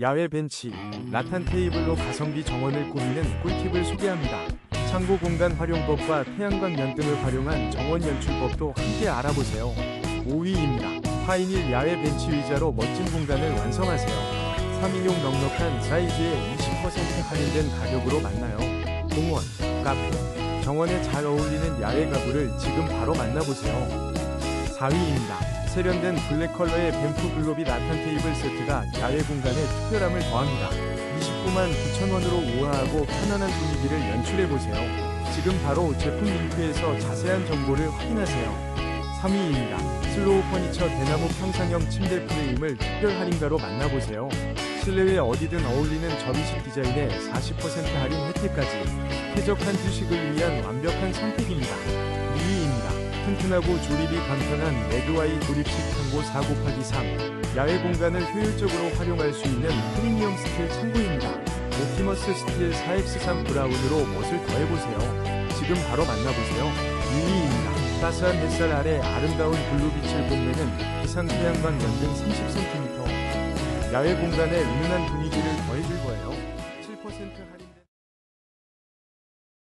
야외 벤치, 라탄 테이블로 가성비 정원을 꾸미는 꿀팁을 소개합니다. 창고 공간 활용법과 태양광 연등을 활용한 정원 연출법도 함께 알아보세요. 5위입니다. 파이닐 야외 벤치 의자로 멋진 공간을 완성하세요. 3인용 넉넉한 사이즈에 20% 할인된 가격으로 만나요. 공원, 카페, 정원에 잘 어울리는 야외 가구를 지금 바로 만나보세요. 4위입니다. 세련된 블랙 컬러의 뱀프 글로비 라탄 테이블 세트가 야외 공간에 특별함을 더합니다. 29만 9천원으로 우아하고 편안한 분위기를 연출해보세요. 지금 바로 제품 링크에서 자세한 정보를 확인하세요. 3위입니다. 슬로우 퍼니처 대나무 평상형 침대 프레임을 특별 할인가로 만나보세요. 실내외 어디든 어울리는 접이식 디자인에 40% 할인 혜택까지 쾌적한 휴식을 위한 완벽한 선택입니다. 2위입니다. 튼튼하고 조립이 간편한 레드와이 조립식 창고 4 곱하기 3 야외 공간을 효율적으로 활용할 수 있는 프리미엄 스틸 창고입니다. 옵티머스 스틸 4X3 브라운으로 멋을 더해보세요. 지금 바로 만나보세요. 2위입니다. 따스한 햇살 아래 아름다운 블루빛을 뽐내는 기상 태양광 연등 30cm 야외 공간에 은은한 분위기를 더해줄 거예요. 7% 할인